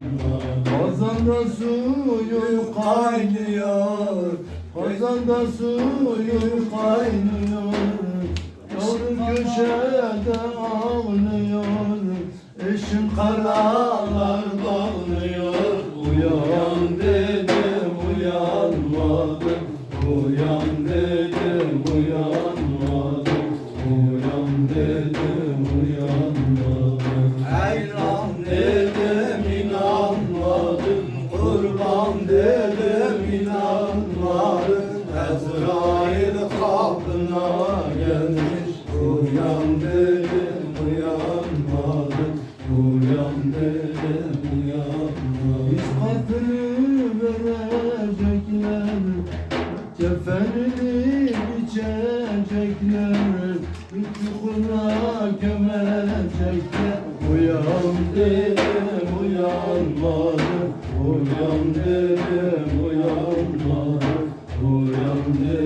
Kazanda suyun kaynıyor Kazanda suyun kaynıyor. Yavrum köşede ağlıyor Eşim karalar Uyan dedim uyanmadım Uyan dedim uyanmadım Biz katını verecekler Kefenini biçecekler Çukura gömecekler Uyan dedim uyanmadım Uyan dedim uyanmadım Uyan dedim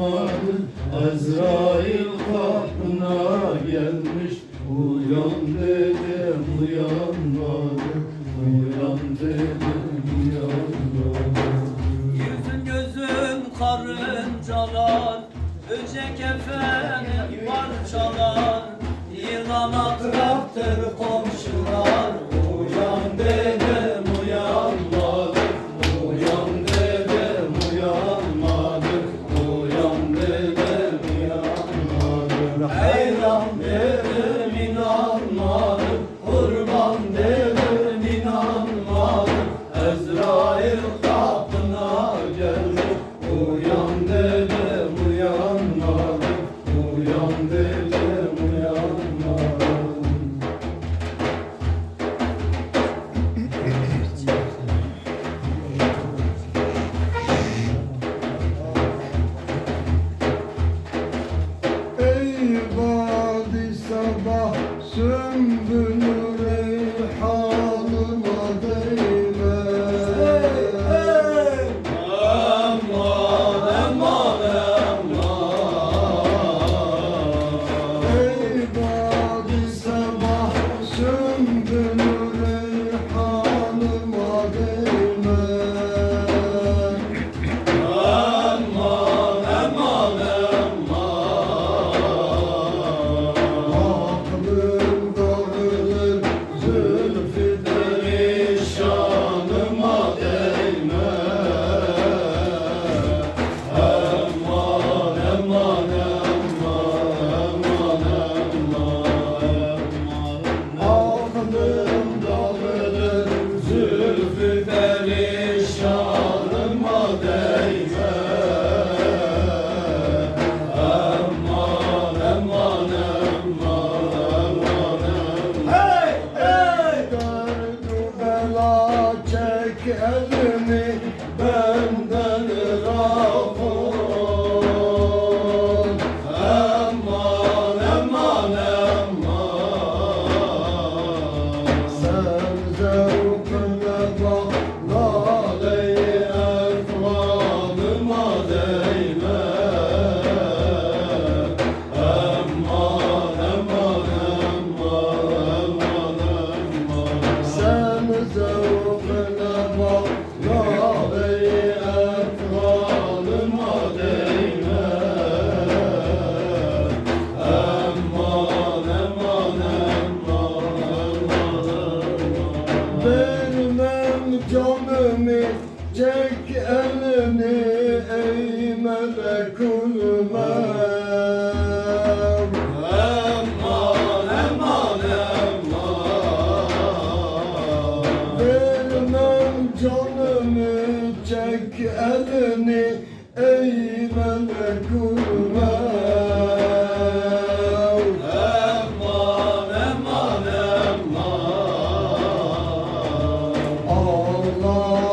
inanmadım Azrail kapına gelmiş. Uyan dedim uyanmadım Uyan dedim uyanmadım Yüzün gözün karıncalar Böcek efendim parçalar Yılan akraptır komşular sabah elini benden raf ol. Aman aman aman Sen zevkine bak Lale-i efranıma değme. Aman aman aman aman Sen zevkine elini ey melekul mevt Aman aman aman Vermem canımı çek elini ey melekul mevt Aman aman aman Allah'ıma